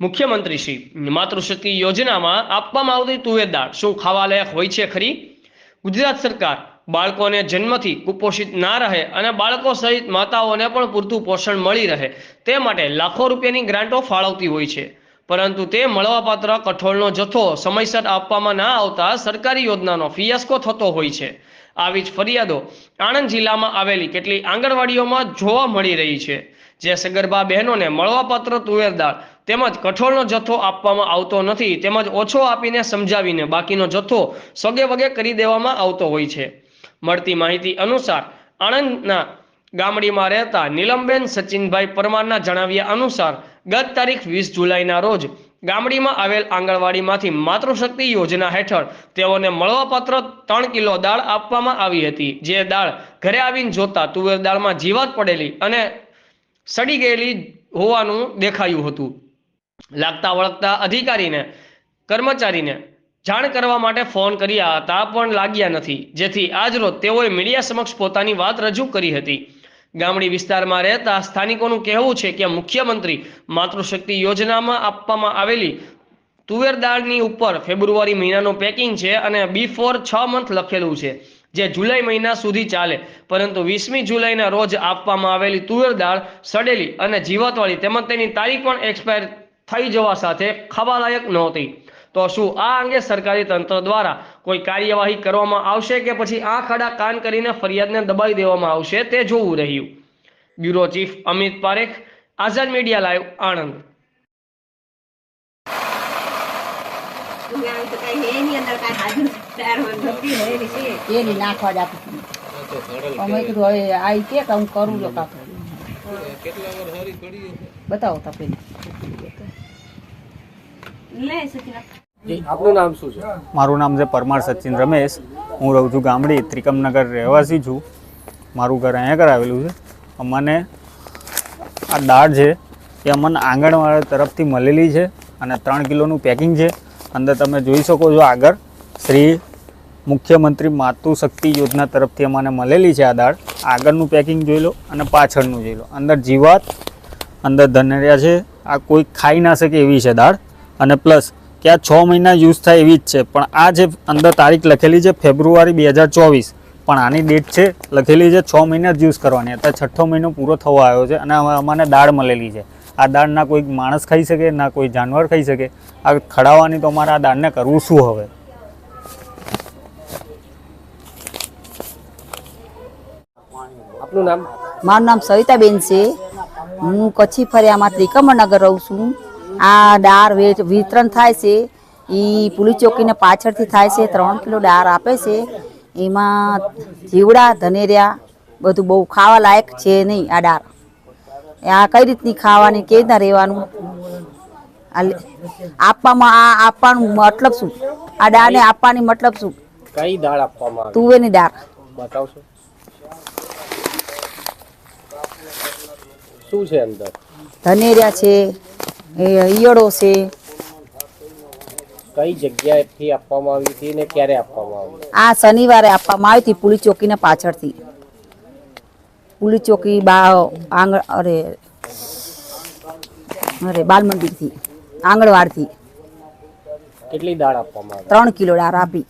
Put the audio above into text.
મુખ્યમંત્રી શ્રી માતૃશક્તિ યોજનામાં આપવામાં આવતી તુવેર દાળ શું ખાવાલાયક હોય છે ખરી? ગુજરાત સરકાર બાળકોને જન્મથી કુપોષિત ના રહે અને બાળકો સહિત માતાઓને પણ પૂરતું પોષણ મળી રહે તે માટે લાખો રૂપિયાની ગ્રાન્ટો ફાળવતી હોય છે. પરંતુ તે મળવાપાત્ર કઠોળનો જથ્થો સમયસર આપવામાં ના આવતા સરકારી યોજનાનો ફિયાસ્કો થતો હોય છે. આવી જ ફરિયાદો આણંદ જિલ્લામાં આવેલી કેટલી આંગણવાડીઓમાં જોવા મળી રહી છે. જે સગર્ભા બહેનોને મળવાપાત્ર તુવેર દાળ તેમજ કઠોળનો જથ્થો આપવામાં આવતો નથી, તેમજ ઓછો આપીને સમજાવીને બાકીનો જથ્થો સગે વગે કરી દેવામાં આવતો હોય છે. મળતી માહિતી અનુસાર, આણંદના ગામડીમાં રહેતા નીલમબેન સચિનભાઈ પરમારના જણાવ્યા અનુસાર, ગત તારીખ વીસ જુલાઈના રોજ ગામડીમાં આવેલ આંગણવાડીમાંથી માતૃશક્તિ યોજના હેઠળ તેઓને મળવાપાત્ર ત્રણ કિલો દાળ આપવામાં આવી હતી. જે દાળ ઘરે આવીને જોતા તુવેર દાળમાં જીવાત પડેલી અને સડી ગયેલી હોવાનું દેખાયું હતું. લાગતા વળગતા અધિકારીને, કર્મચારીને જાણ કરવા માટે ફોન કર્યા હતા પણ લાગ્યા નથી. જેથી આજરોજ તેઓએ મીડિયા સમક્ષ પોતાની વાત રજૂ કરી હતી. ગામડી વિસ્તારમાં રહેતા સ્થાનિકોનું કહેવું છે કે મુખ્યમંત્રી માતૃશક્તિ યોજનામાં આપવામાં આવેલી તુવેર દાળની ઉપર ફેબ્રુઆરી મહિનાનું પેકિંગ છે અને બિફોર છ મંથ લખેલું છે. જે જુલાઈ મહિના સુધી ચાલે. પરંતુ વીસમી જુલાઈના રોજ આપવામાં આવેલી તુવેર દાળ સડેલી અને જીવાતવાળી તેમજ તેની તારીખ પણ એક્સપાયર થઈ જવા સાથે ખાવાલાયક નહોતી. તો શું આ અંગે સરકારી તંત્ર દ્વારા કોઈ કાર્યવાહી કરવામાં આવશે કે પછી આ ખડા કાન કરીને ફરિયાદને દબાઈ દેવામાં આવશે તે જોવું રહ્યું. Bureau chief Amit Parekh, Azad media live, Anand. અંદર હોય ભરતી હોય એવી છે એની નાખવા જ આપી અમે કીધું હવે આઈ કે કે હું કરું લો કાપડ. બતાવો તા પેલી. આપનું નામ શું છે? મારું નામ છે પરમાર સચિન રમેશ. હું રહું છું ગામડી ત્રિકમનગર રહેવાસી છું. મારું ઘર અહીંયા કરાવેલું આવેલું છે. અમને આ દાળ છે એ અમને આંગણવાડા તરફથી મળેલી છે અને ત્રણ કિલોનું પેકિંગ છે. અંદર તમે જોઈ શકો છો આગળ શ્રી મુખ્યમંત્રી માતૃશક્તિ યોજના તરફથી અમને મળેલી છે આ દાળ. આગળનું પેકિંગ જોઈ લો અને પાછળનું જોઈ લો. અંદર જીવાત, અંદર ધનેરિયા છે. આ કોઈ ખાઈ ના શકે એવી છે દાળ. અને પ્લસ કે આ છ મહિના યુઝ થાય એવી જ છે. પણ આ જે અંદર તારીખ લખેલી છે ફેબ્રુઆરી બે પણ આની ડેટ છે લખેલી છે છ મહિના જ યુઝ કરવાની. અત્યારે છઠ્ઠો મહિનો પૂરો થવા આવ્યો છે અને અમને દાળ મળેલી છે. આ દાળ ના કોઈ માણસ ખાઈ શકે, ના કોઈ જાનવર ખાઈ શકે. આ ખડાવવાની તો અમારે આ દાળને કરવું શું હવે? આપનું નામ? મારું નામ સવિતાબેન છે. હું કચ્છી ફરિયામાં ત્રિકમણનગર રહું છું. આ ડાર વિતરણ થાય છે. એ પુલી ચોકીને પાછળથી થાય છે. ત્રણ કિલો ડાર આપે છે. એમાં જીવડા ધનેરિયા બધું બહુ ખાવા લાયક છે નહીં આ ડાર. આ કઈ રીતની ખાવાની કેવી રીતના રહેવાનું? આપવામાં આ આપવાનું મતલબ શું? આ ડાળને આપવાની મતલબ શું? કઈ દાળ આપવામાં તુવેરની દાળ બતાવશો? શું છે અંદર? ધનેરિયા છે ઈયળો છે. કઈ જગ્યાએથી આપવામાં આવી હતી ને ક્યારે આપવામાં આવી? આ શનિવારે આપવામાં આવી હતી પુલી ચોકીને પાછળથી. પુલી ચોકી બા આંગણ અરે અરે બાલ મંદિરથી આંગણવાડથી. કેટલી દાળ આપવામાં આવી? ત્રણ કિલો દાળ આપી.